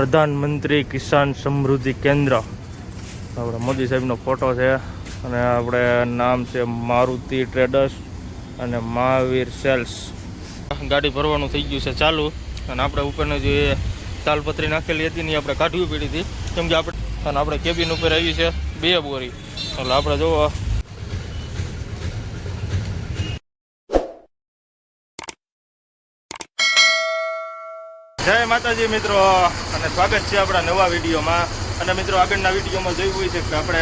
પ્રધાનમંત્રી કિસાન સમૃદ્ધિ કેન્દ્ર. આપણે મોદી સાહેબનો ફોટો છે અને આપણે નામ છે મારુતિ ટ્રેડર્સ અને મહાવીર સેલ્સ. ગાડી ભરવાનું થઈ ગયું છે ચાલુ અને આપણે ઉપરની જે તાલપત્રી નાખેલી હતી ને આપણે કાઢવી પડી હતી. કેમ કે આપણે અને આપણે કેબિન ઉપર આવી છે બે બોરી. એટલે આપણે જોવો જય માતાજી મિત્રો, અને સ્વાગત છે આપણા નવા વિડીયોમાં. અને મિત્રો, આગળના વિડીયોમાં જોયું હોય છે કે આપણે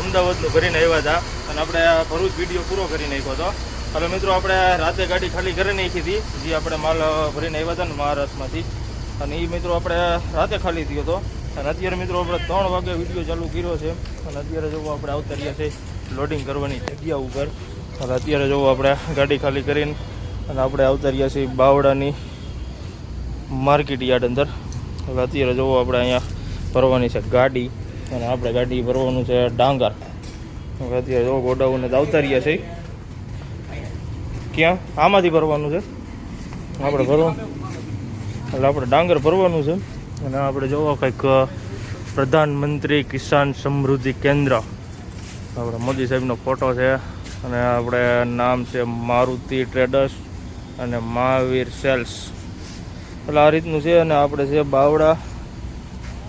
અમદાવાદનું ભરીને આવ્યા હતા, અને આપણે ભરૂચ વીડિયો પૂરો કરી નાખ્યો હતો. હવે મિત્રો, આપણે રાતે ગાડી ખાલી કરી નાખી હતી, જે આપણે માલ ભરીને આવ્યા હતા ને મહારાષ્ટ્રમાંથી. અને એ મિત્રો, આપણે રાતે ખાલી થયો હતો. અને અત્યારે મિત્રો, આપણે ત્રણ વાગે વીડિયો ચાલુ કર્યો છે. અને અત્યારે જોવો, આપણે આવતા રહ્યા છે લોડિંગ કરવાની જગ્યા ઉપર. અને અત્યારે જોવો, આપણે ગાડી ખાલી કરીને, અને આપણે આવતા રહ્યા છીએ બાવડાની માર્કેટ યાર્ડ અંદર. હવે અત્યારે જોવો આપણે અહીંયા ભરવાની છે ગાડી અને આપણે ગાડી ભરવાનું છે ડાંગર. હવે અત્યારે જોવો ગોડાઉન આવતા રહ્યા છે ક્યાં? આમાંથી ભરવાનું છે? આપણે ભરવાનું એટલે આપણે ડાંગર ભરવાનું છે. અને આપણે જોવો કંઈક પ્રધાનમંત્રી કિસાન સમૃદ્ધિ કેન્દ્ર. આપણે મોદી સાહેબનો ફોટો છે. અને આપણે નામ છે મારુતિ ટ્રેડર્સ અને મહાવીર સેલ્સ. એટલે આ રીતનું છે અને આપણે છે બાવડા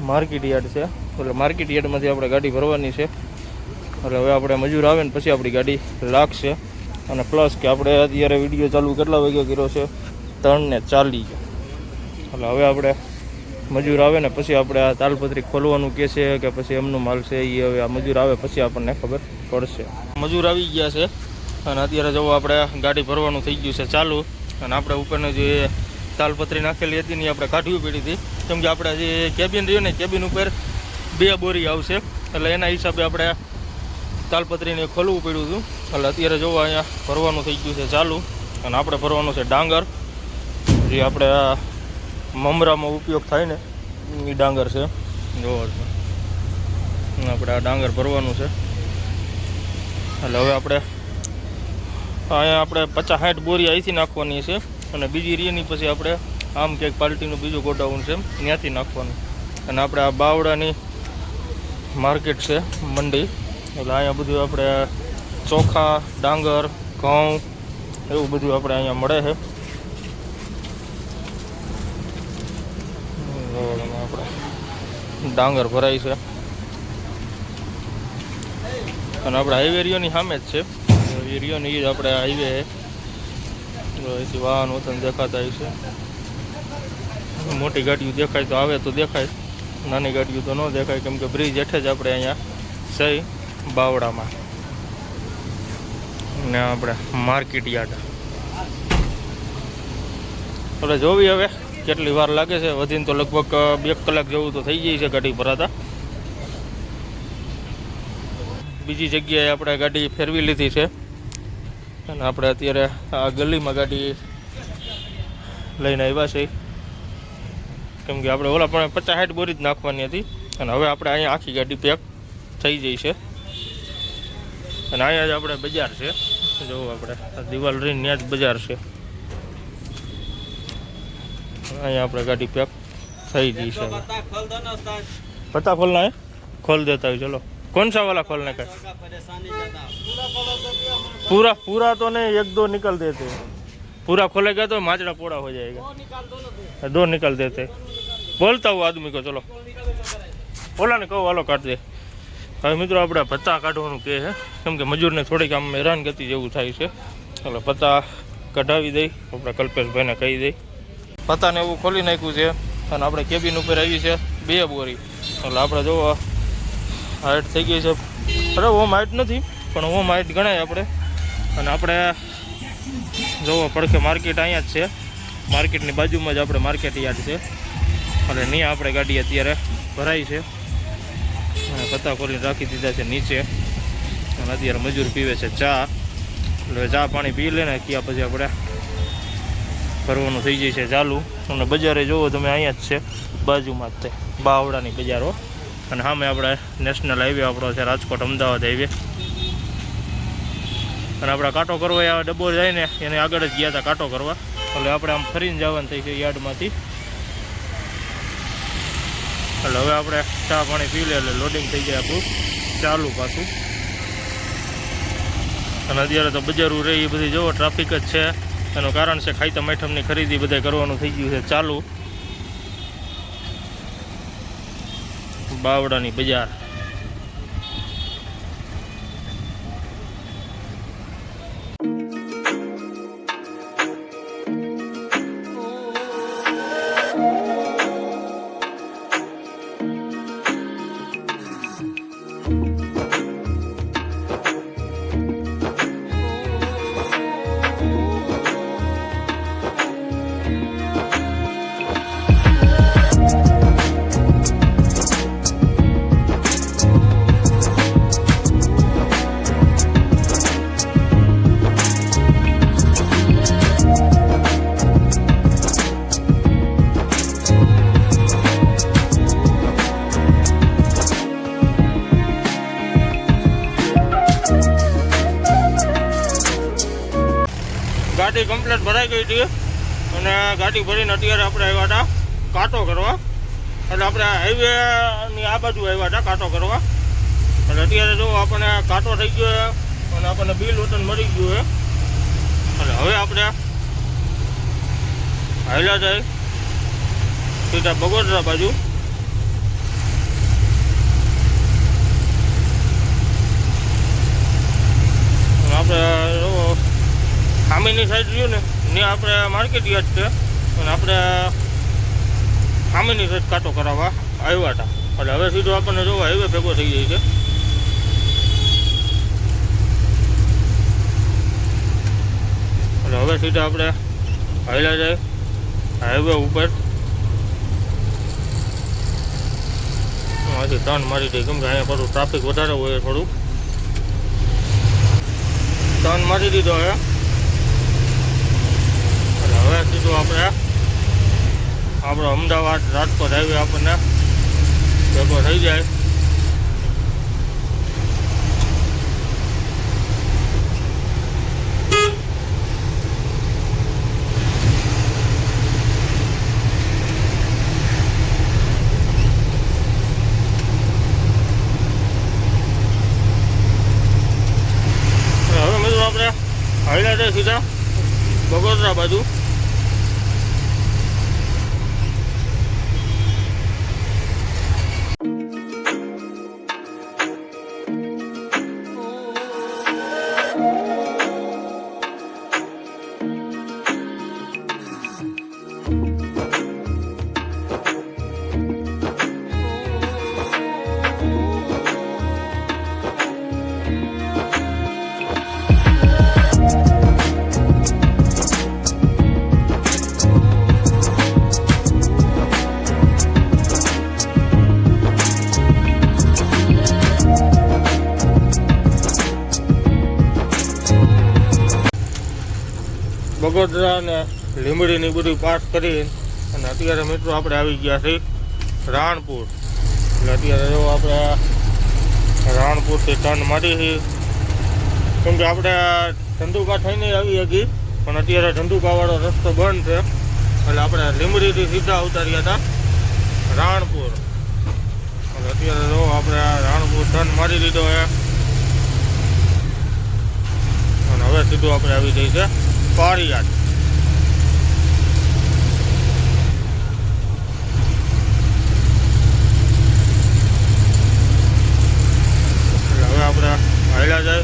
માર્કેટ યાર્ડ છે. એટલે માર્કેટ યાર્ડમાંથી આપણે ગાડી ભરવાની છે. એટલે હવે આપણે મજૂર આવે ને પછી આપણી ગાડી લાગશે. અને પ્લસ કે આપણે અત્યારે વીડિયો ચાલુ કેટલા વાગ્યા કર્યો છે? ત્રણ ને ચાલી એટલે હવે આપણે મજૂર આવે ને પછી આપણે આ તાલપત્રી ખોલવાનું કે છે કે પછી એમનું માલ છે એ હવે આ મજૂર આવે પછી આપણને ખબર પડશે. મજૂર આવી ગયા છે. અને અત્યારે જવું આપણે ગાડી ભરવાનું થઈ ગયું છે ચાલુ. અને આપણે ઉપરનું જે તાલપત્રી નાખેલી હતી ને આપણે કાઢવી પડી હતી. કેમ કે આપણે જે કેબિન રહ્યું ને કેબિન ઉપર બે બોરી આવશે. એટલે એના હિસાબે આપણે તાલપત્રીને ખોલવું પડ્યું હતું. એટલે અત્યારે જોવો અહીંયા ભરવાનું થઈ ગયું છે ચાલુ. અને આપણે ભરવાનું છે ડાંગર. જે આપણે આ મમરામાં ઉપયોગ થાય ને એ ડાંગર છે. જોવો છો. આપણે આ ડાંગર ભરવાનું છે. એટલે હવે આપણે, અહીંયા આપણે પચાસ સાઠ બોરી અહીંથી નાખવાની છે. અને બીજી રીની પછી આપણે આમ ક્યાંક પાર્ટીનું બીજું ગોડાઉન છે ત્યાંથી નાખવાનું. અને આપણે આ બાવડાની માર્કેટ છે, મંડી. એટલે અહીંયા બધું આપણે ચોખા, ડાંગર, ઘઉં, એવું બધું આપણે અહીંયા મળે છે. આપણે ડાંગર ભરાય છે. અને આપણે હાઈવે રિયોની સામે જ છે. એ રિયોની જ આપણે હાઈવે અહીંથી વાહન વતન દેખાતા છે. મોટી ગાડીઓ દેખાય તો આવે તો દેખાય. નાની ગાડીઓ તો ન દેખાય, કેમ કે બ્રિજ હેઠે જ આપણે અહીંયા સહી બાવડામાં. ને આપણે માર્કેટ યાર્ડ. એટલે જોવી હવે કેટલી વાર લાગે છે, વધીને તો લગભગ બે કલાક જેવું તો થઈ જાય છે ગાડી ભરાતા બીજી જગ્યાએ આપણે ગાડી ફેરવી લીધી છે. અને આપણે અત્યારે આ ગલીમાં ગાડી લઈને આવ્યા છીએ. કેમ કે આપણે ઓલા પણ પચાસ સાઠ બોરી જ નાખવાની હતી. અને હવે આપણે અહીંયા આખી ગાડી પેક થઈ જઈ છે. અને અહીંયા જ આપણે બજાર છે. જોવું આપણે દિવાલ રહીને ત્યાં જ બજાર છે. અહીંયા આપણે ગાડી પેક થઈ ગઈ છે. પત્તા ખોલના ખોલ દેતા હોય ચલો. कौन सा वाला खोलने का है? पूरा पूरा तो नहीं एक दो निकल देते हैं। पूरा खोलेगा तो माचड़ा पोड़ा हो जाएगा दो निकल देते बोलता हूँ आदमी को चलो બોલા ને કહો વાલો કાઢ દે હવે મિત્રો આપણે પત્તા કાઢવાનું કહે છે કેમ કે મજૂરને થોડીક આમ હેરાનગતિ જેવું થાય છે એટલે પત્તા કઢાવી દઈ આપણે કલ્પેશભાઈને કહી દઈ પત્તાને એવું ખોલી નાખ્યું છે અને આપણે કેબિન ઉપર આવી છે બે બોરી એટલે આપણે જોવો હાઈટ થઈ ગઈ છે. અરે, ઓમ હાઈટ નથી, પણ ઓમ હાઈટ ગણાય આપણે. અને આપણે જોવો, પડખે માર્કેટ અહીંયા જ છે. માર્કેટની બાજુમાં જ આપણે માર્કેટ યાર્ડ છે. અને નહીં આપણે ગાડી અત્યારે ભરાઈ છે. અને પત્તા ખોલીને રાખી દીધા છે નીચે. અને અત્યારે મજૂર પીવે છે ચા. એટલે ચા પાણી પી લે ને, ત્યાં પછી આપણે ભરવાનું થઈ જાય છે ચાલુ. અને બજારે જોવો, તમે અહીંયા જ છે. બાજુમાં જ તે બાવડાની બજારો અને સામે આપણે નેશનલ હાઈવે આપણો છે, રાજકોટ, અમદાવાદ હાઈવે અને આપણે કાંટો કરવા આવે ડબ્બો જાય ને એને આગળ જ ગયા હતા કાંટો કરવા. એટલે આપણે આમ ફરીને જવાનું થઈ છે યાર્ડમાંથી. એટલે હવે આપણે ચા પાણી પી લે એટલે લોડિંગ થઈ જાય આપણું. ચાલુ પાછું. અને અત્યારે તો બજારું રહે એ બધી જુઓ ટ્રાફિક જ છે. એનું કારણ છે ખાઈતા, મેઠમની ખરીદી બધા કરવાનું થઈ ગયું છે ચાલુ. બાવડાની બજાર. કમ્પ્લીટ હતી. અને ગાડી ભરીને અત્યારે આપણે આવ્યા હતા કાંટો કરવા. એટલે આપણે હાઈવેની આ બાજુ આવ્યા હતા કાંટો કરવા. એટલે અત્યારે જો આપણને કાંટો થઈ ગયો અને આપણને બિલ વતન મળી ગયું એટલે હવે આપણે હાઈલા જાય સીધા બગોદરા બાજુ. આપણે ખામીની સાઈડ રહ્યું ને ત્યાં આપણે માર્કેટ યાર્ડ છે. અને આપણે સામેની સાઈડ કાંટો કરાવવા આવ્યા હતા. એટલે હવે સીધો આપણને જોવા હાઈવે ભેગો થઈ જાય છે. એટલે હવે સીધા આપણે હાઈલા જાય હાઈવે ઉપર. અહીંથી ટર્ન મારી દઈ કેમ કે અહીંયા થોડું ટ્રાફિક વધારે હોય થોડુંક. ટર્ન મારી દીધો હવે. હવે સીધું આપણે. આપણો અમદાવાદ રાજકોટ હાઈવે આપણને ભેગો થઈ જાય. હવે મિત્રો આપણે જાય સીધા બગોદરા બાજુ. બગોદરા અને લીમડીની બધું પાસ કરી અને અત્યારે મિત્રો આપણે આવી ગયા છીએ રાણપુર. એટલે અત્યારે જો આપણે રાણપુરથી ટર્ન મારી હતી કેમ કે આપણે ધંધુકા થઈને આવી હતી પણ અત્યારે ધંધુકાવાળો રસ્તો બંધ છે. એટલે આપણે લીમડીથી સીધા ઉતાર્યા હતા રાણપુર. એટલે અત્યારે જો આપણે રાણપુર ટર્ન મારી દીધો છે. અને હવે સીધું આપણે આવી જઈ છે પાળિયાદ એટલે હવે આપણે હાલ્યા જાય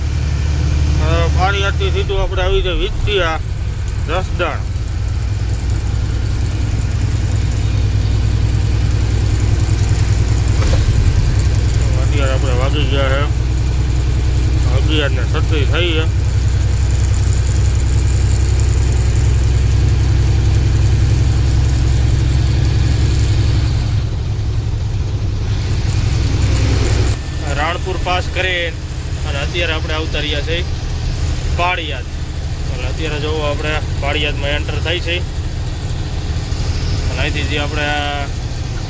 હવે પાળિયાદથી આવી જાય વિદ્યા દસ દણ. અત્યારે આપણે વાગી ગયા છે. અગિયાર ને થઈ છે. રાણપુર પાસ કરી અને અત્યારે આપણે આવતા રહ્યા છે પાળિયાદ. અત્યારે જો આપણે પાળિયાદમાં એન્ટર થાય છે. અને અહીંથી જે આપણે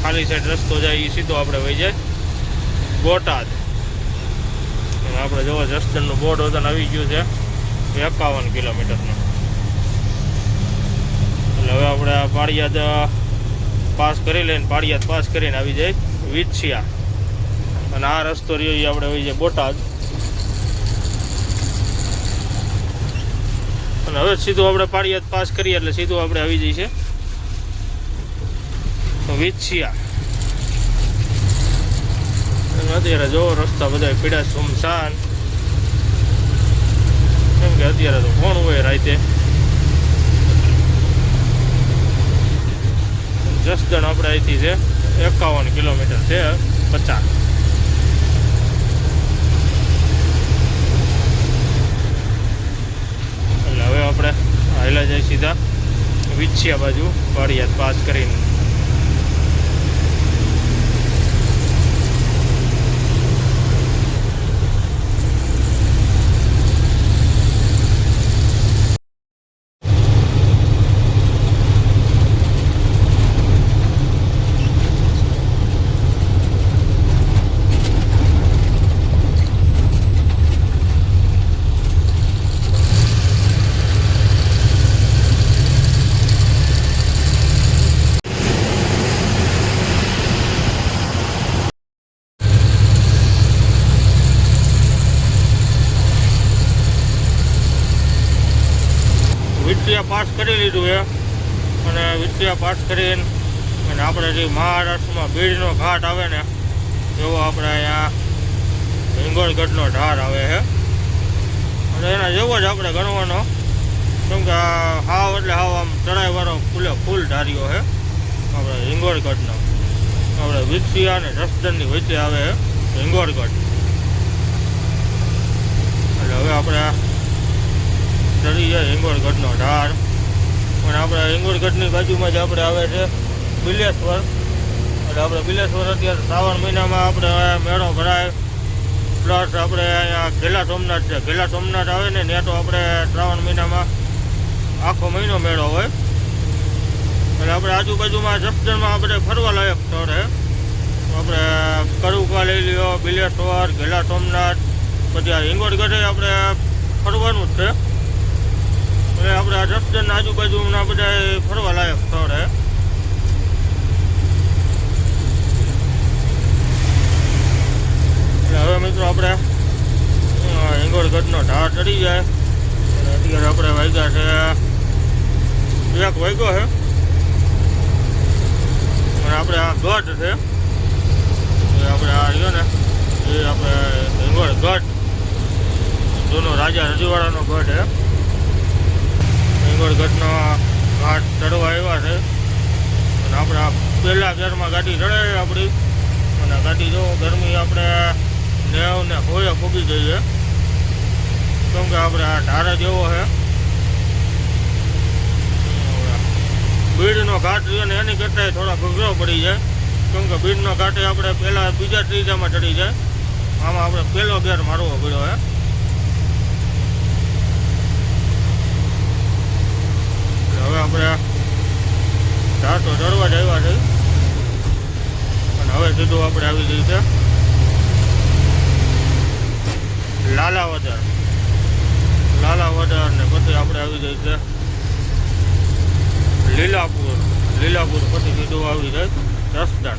ખાલી સાઈડ રસ્તો જાય એ સીધો આપણે વહી જાય. બોટાદ. અને આપણે જોવો જસદણનું બોર્ડ વતન આવી ગયું છે. એકાવન કિલોમીટરનું. એટલે હવે આપણે આ પાળિયાદ પાસ કરી લઈને પાળિયાદ પાસ કરીને આવી જાય વિછિયા. અને આ રસ્તો રહ્યો એ આપણે આવી જાય બોટાદ. અને હવે સીધું આપણે પાળિયાદ પાસ કરીએ એટલે સીધું આપણે આવી જઈએ વિછિયા. અત્યારે જો રસ્તા બધા પીડા સુમસાન કેમ કે અત્યારે તો કોણ હોય રાતે? જસદણ આપણે અહીંથી છે, એકાવન કિલોમીટર છે, પચાસ એટલે હવે આપણે હાઈલા જાય સીધા. વિછિયા બાજુ પાળિયાદ પાસ કરીને વિત્રિયા પાસ કરી લીધું છે અને પાસ કરીને અને આપણે જે મહારાષ્ટ્રમાં બીડનો ઘાટ આવે ને, એવો આપણે અહીંયા હિંગોળગઢનો ઢાર આવે છે. અને એના જેવો જ આપણે ગણવાનો, કેમ કે આ હાવ એટલે હાવ આમ ચડાઈવાળો ફૂલે ફૂલ ઢાર્યો છે. આપણે હિંગોળગઢનો. આપણે વિકસિયા અને જસદણની વચ્ચે આવે છે હિંગોળગઢ. એટલે હવે આપણે ચડી જાય હિંગોળગઢનો ઢાળ અને આપણે હિંગોળગઢની બાજુમાં જ આપણે આવે છે બિલેશ્વર. એટલે આપણે બિલેશ્વર અત્યારે શ્રાવણ મહિનામાં આપણે મેળો ભરાય. પ્લસ આપણે અહીંયા ઘેલા સોમનાથ છે. ઘેલા સોમનાથ આવે ને ત્યાં તો આપણે શ્રાવણ મહિનામાં આખો મહિનો મેળો હોય. એટલે આપણે આજુબાજુમાં સપ્તરમાં આપણે ફરવા લાયક સ્થળ છે. આપણે કરુકા લઈ લ્યો, બિલેશ્વર, ઘેલા સોમનાથ. પછી આ હિંગોળગઢે આપણે ફરવાનું જ છે. એટલે આપણે આ આજુબાજુ હમણાં બધા ફરવા લાયક સ્થળ હે. એટલે હવે મિત્રો આપણે હિંગોળગઢનો ઢાળ ચડી જાય. અત્યારે આપણે વાગ્યા છે એક વાગ્યો છે અને આપણે આ ગઢ છે. એ આપણે આ રહ્યો ને, એ આપણે હિંગોળગઢ. જૂનો રાજા રજવાડાનો ગઢ છે હિંગોળગઢનો ઘાટ ચડવા આવ્યા છે. અને આપણે આ પહેલા ગેરમાં ગાડી ચડે આપણી. અને ગાડી જો ગરમી આપણે નેવ ને હોય ફૂગી ગઈ છે કેમ કે આપણે આ ઢારે જેવો છે. બીડનો ઘાટ રહ્યો ને એની કરતાં થોડા ઘઘરો પડી જાય. કેમ કે બીડનો ઘાટે આપણે પહેલાં બીજા ત્રીજામાં ચડી જાય. આમાં આપણે પહેલો ગેર મારવો પડ્યો છે. હવે આપણે ચા તો જ આવ્યા છે. અને હવે સીધું આપણે આવી ગયું છે. લાલાવદર લાલાવદર ને પછી આપણે આવી ગયું છે. લીલાપુર. લીલાપુર પછી સીધું આવી જાય જસદણ